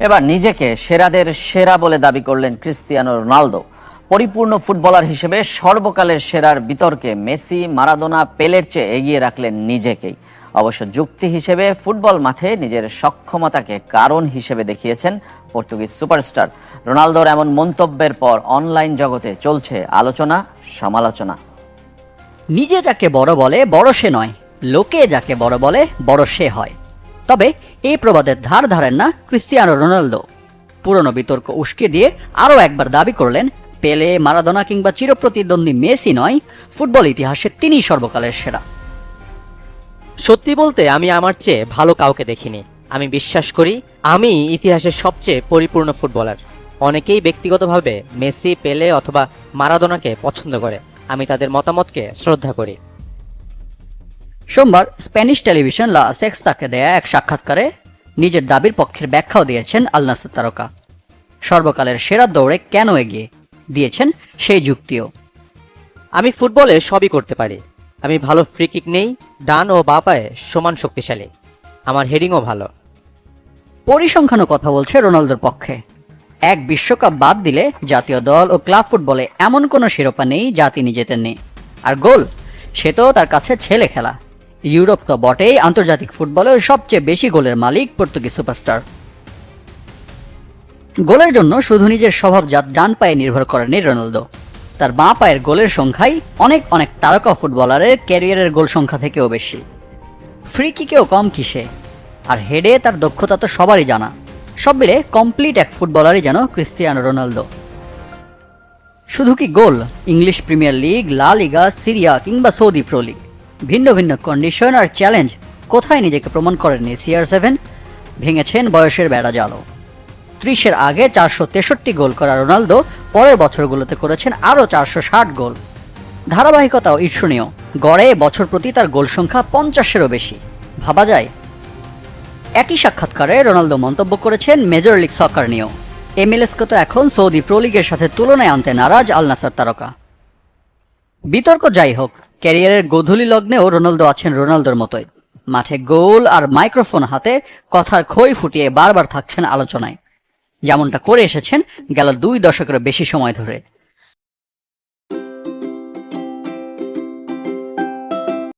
এবার নিজেকে সেরাদের সেরা বলে দাবি করলেন ক্রিস্তিয়ানো রোনালদো। পরিপূর্ণ ফুটবলার হিসেবে সর্বকালের সেরার বিতর্কে মেসি, মারাদোনা, পেলের চেয়ে এগিয়ে রাখলেন নিজেকেই। অবশ্য যুক্তি হিসেবে ফুটবল মাঠে নিজের সক্ষমতাকে কারণ হিসেবে দেখিয়েছেন পর্তুগিজ সুপারস্টার। রোনালদোর এমন মন্তব্যের পর অনলাইন জগতে চলছে আলোচনা, সমালোচনা। নিজে যাকে বড় বলে, বড় সে নয়। লোকে যাকে বড় বলে, বড় সে হয়। তবে এই প্রবাদের ধার ধারেন না ক্রিস্টিয়ানো রোনালদো। পুরনো বিতর্ক উস্কে দিয়ে আরও একবার দাবি করলেন পেলে, মারাদোনা কিংবা চিরপ্রতিদ্বন্দ্বী মেসি নয়, ফুটবল ইতিহাসে তিনিই সর্বকালের সেরা। সত্যি বলতে আমি আমার চেয়ে ভালো কাউকে দেখিনি। আমি বিশ্বাস করি, আমি ইতিহাসের সবচেয়ে পরিপূর্ণ ফুটবলার। অনেকেই ব্যক্তিগতভাবে মেসি, পেলে অথবা মারাদোনাকে পছন্দ করে। আমি তাদের মতামতকে শ্রদ্ধা করি। সোমবার স্প্যানিশ টেলিভিশন লা সেক্স তাকে দেয়া এক সাক্ষাৎকারে নিজের দাবির পক্ষের ব্যাখ্যাও দিয়েছেন আলনাসের তারকা। সর্বকালের সেরা দৌড়ে কেন এগিয়ে? দিয়েছেন সেই যুক্তিও। আমি ফুটবলে সবই করতে পারি। আমি ভালো ফ্রি কিক নেই ডান ও বা পায়ে সমান শক্তিশালী। আমার হেডিংও ভালো। পরিসংখ্যানও কথা বলছে রোনালদোর পক্ষে। এক বিশ্বকাপ বাদ দিলে জাতীয় দল ও ক্লাব ফুটবলে এমন কোনো শিরোপা নেই যা তিনি জেতেননি। আর গোল? সে তো তার কাছে ছেলে খেলা। ইউরোপ তো বটেই, আন্তর্জাতিক ফুটবলের সবচেয়ে বেশি গোলের মালিক পর্তুগিজ সুপারস্টার। গোলের জন্য শুধু নিজের স্বভাবজাত ডান পায়ে নির্ভর করেনি রোনালদো। তার বাঁ পায়ের গোলের সংখ্যাই অনেক অনেক তারকা ফুটবলারের ক্যারিয়ারের গোল সংখ্যা থেকেও বেশি। ফ্রি কিকেও কম কিসে, আর হেডে তার দক্ষতা তো সবারই জানা। সব মিলে কমপ্লিট এক ফুটবলারই যেন ক্রিস্টিয়ানো রোনালদো। শুধু কি গোল? English premier league, La Liga, Serie A কিংবা সৌদি প্রো লিগ। ভিন্ন ভিন্ন কন্ডিশন আর চ্যালেঞ্জ কোথায় নিজেকে প্রমাণ করেননি সিআর সেভেন ভেঙেছেন বয়সের বেড়া জালো। ত্রিশের আগে চারশো তেষট্টি গোল করা রোনালদো, পরের বছরগুলোতে করেছেন আরও চারশো ষাট গোল। ধারাবাহিকতাও ঈর্ষণীয়, গড়ে বছর প্রতি তার গোল সংখ্যা পঞ্চাশেরও বেশি। ভাবা যায়। একই সাক্ষাৎকারে রোনালদো মন্তব্য করেছেন মেজর লিগ সকার নিয়েও। এমএলএসকে তো এখন সৌদি প্রো লিগের সাথে তুলনায় আনতে নারাজ আল নাসার তারকা। বিতর্ক যাই হোক ক্যারিয়ারের গোধূলি লগ্নেও রোনালদো আছেন রোনালদোর মতোই। মাঠে গোল আর মাইক্রোফোন হাতে কথার খই ফুটিয়ে বারবার থাকছেন আলোচনায়। যেমনটা করে এসেছেন গেল দুই দশকের বেশি সময় ধরে।